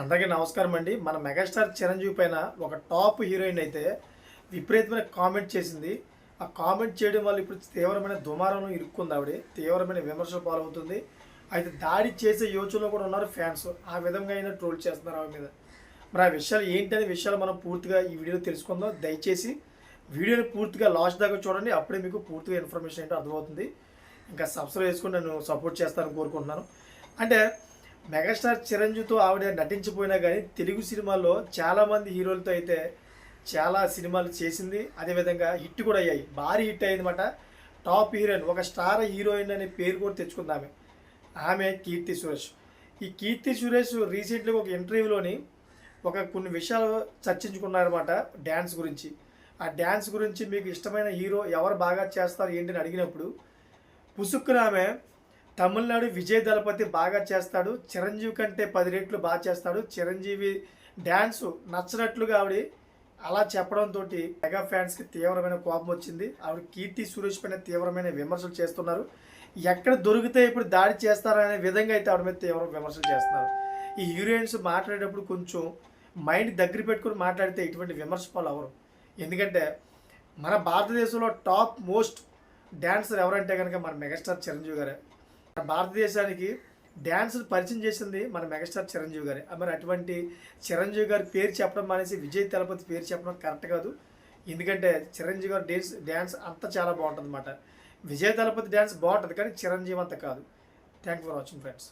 అందరికీ నమస్కారం అండి. మన మెగాస్టార్ చిరంజీవి పైన ఒక టాప్ హీరోయిన్ అయితే విపరీతమైన కామెంట్ చేసింది. ఆ కామెంట్ చేయడం వల్ల ఇప్పుడు తీవ్రమైన దుమారంలో ఇరుక్కుంది ఆవిడ. తీవ్రమైన విమర్శలు పాలవుతుంది. అయితే దాడి చేసే యోచనలో కూడా ఉన్నారు ఫ్యాన్స్. ఆ విధంగా అయినా ట్రోల్ చేస్తున్నారు ఆమె మీద. మరి ఆ విషయాలు ఏంటనే విషయాలు మనం పూర్తిగా ఈ వీడియోలో తెలుసుకుందాం. దయచేసి వీడియోని పూర్తిగా లాస్ట్ దాకా చూడండి. అప్పుడే మీకు పూర్తిగా ఇన్ఫర్మేషన్ ఏంటో అర్థమవుతుంది. ఇంకా సబ్స్క్రైబ్ చేసుకుని నేను సపోర్ట్ చేస్తానని కోరుకుంటున్నాను. అంటే మెగాస్టార్ చిరంజీవితో ఆవిడ నటించిపోయినా కానీ తెలుగు సినిమాల్లో చాలామంది హీరోలతో అయితే చాలా సినిమాలు చేసింది. అదేవిధంగా హిట్ కూడా అయ్యాయి. భారీ హిట్ అయ్యిందన్నమాట టాప్ హీరోయిన్ ఒక స్టార్ హీరోయిన్ అనే పేరు కూడా తెచ్చుకుంది ఆమె. ఆమె కీర్తి సురేష్. ఈ కీర్తి సురేష్ రీసెంట్గా ఒక ఇంటర్వ్యూలోని ఒక కొన్ని విషయాలు చర్చించుకున్నారన్నమాట డ్యాన్స్ గురించి. ఆ డ్యాన్స్ గురించి మీకు ఇష్టమైన హీరో ఎవరు బాగా చేస్తారు ఏంటి అని అడిగినప్పుడు పుసుక్కున ఆమె తమిళనాడు విజయ్ దళపతి బాగా చేస్తాడు. చిరంజీవి కంటే పది రెట్లు బాగా చేస్తాడు. చిరంజీవి డ్యాన్స్ నచ్చినట్లుగా ఆవిడ అలా చెప్పడంతో మెగా ఫ్యాన్స్కి తీవ్రమైన కోపం వచ్చింది. ఆవిడ కీర్తి సురేష్ పైన తీవ్రమైన విమర్శలు చేస్తున్నారు. ఎక్కడ దొరికితే ఇప్పుడు దాడి చేస్తారనే విధంగా అయితే ఆవిడ మీద తీవ్ర విమర్శలు చేస్తున్నారు. ఈ హీరోయిన్స్ మాట్లాడేటప్పుడు కొంచెం మైండ్ దగ్గర పెట్టుకుని మాట్లాడితే ఇటువంటి విమర్శ పాలు అవరు ఎందుకంటే మన భారతదేశంలో టాప్ మోస్ట్ డ్యాన్సర్ ఎవరంటే కనుక మన మెగాస్టార్ చిరంజీవి గారే. మన భారతదేశానికి డ్యాన్స్ పరిచయం చేసింది మన మెగాస్టార్ చిరంజీవి గారే. మరి అటువంటి చిరంజీవి గారి పేరు చెప్పడం మానేసి విజయ్ తలపతి పేరు చెప్పడం కరెక్ట్ కాదు. ఎందుకంటే చిరంజీవి గారు డ్యాన్స్ డ్యాన్స్ అంతా చాలా బాగుంటుంది అనమాట విజయ్ తలపతి డ్యాన్స్ బాగుంటుంది కానీ చిరంజీవి అంత కాదు. Thank for watching friends